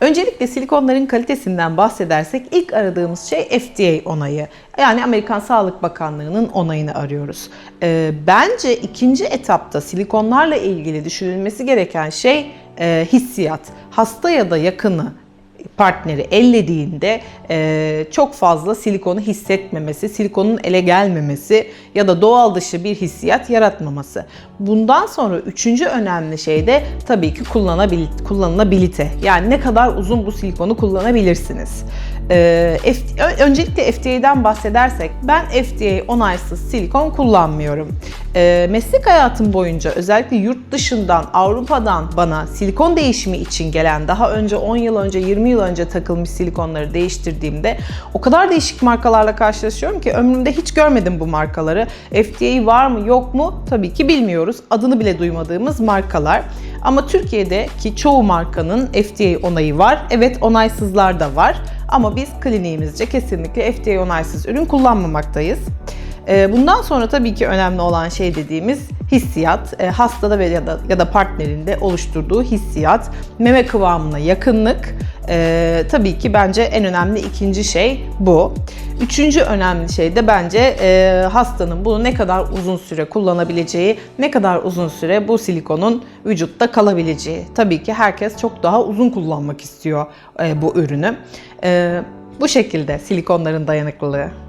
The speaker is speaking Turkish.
Öncelikle silikonların kalitesinden bahsedersek ilk aradığımız şey FDA onayı. Yani Amerikan Sağlık Bakanlığı'nın onayını arıyoruz. Ee, bence ikinci etapta silikonlarla ilgili düşünülmesi gereken şey e, hissiyat. Hasta ya da yakını partneri ellediğinde e, çok fazla silikonu hissetmemesi, silikonun ele gelmemesi ya da doğal dışı bir hissiyat yaratmaması. Bundan sonra üçüncü önemli şey de tabii ki kullanabil- kullanılabilite. Yani ne kadar uzun bu silikonu kullanabilirsiniz. E, ö- öncelikle FDA'den bahsedersek ben FDA onaysız silikon kullanmıyorum. E, meslek hayatım boyunca özellikle yurt dışından, Avrupa'dan bana silikon değişimi için gelen daha önce 10 yıl önce, 20 yıl önce takılmış silikonları değiştirdiğimde o kadar değişik markalarla karşılaşıyorum ki ömrümde hiç görmedim bu markaları. FDA var mı yok mu tabii ki bilmiyoruz. Adını bile duymadığımız markalar. Ama Türkiye'deki çoğu markanın FDA onayı var. Evet onaysızlar da var. Ama biz kliniğimizce kesinlikle FDA onaysız ürün kullanmamaktayız. Ee, Bundan sonra tabii ki önemli olan şey dediğimiz hissiyat, e, hastada ya da ya da partnerinde oluşturduğu hissiyat, meme kıvamına yakınlık. e, tabii ki bence en önemli ikinci şey bu. Üçüncü önemli şey de bence e, hastanın bunu ne kadar uzun süre kullanabileceği, ne kadar uzun süre bu silikonun vücutta kalabileceği. Tabii ki herkes çok daha uzun kullanmak istiyor e, bu ürünü. E, bu şekilde silikonların dayanıklılığı.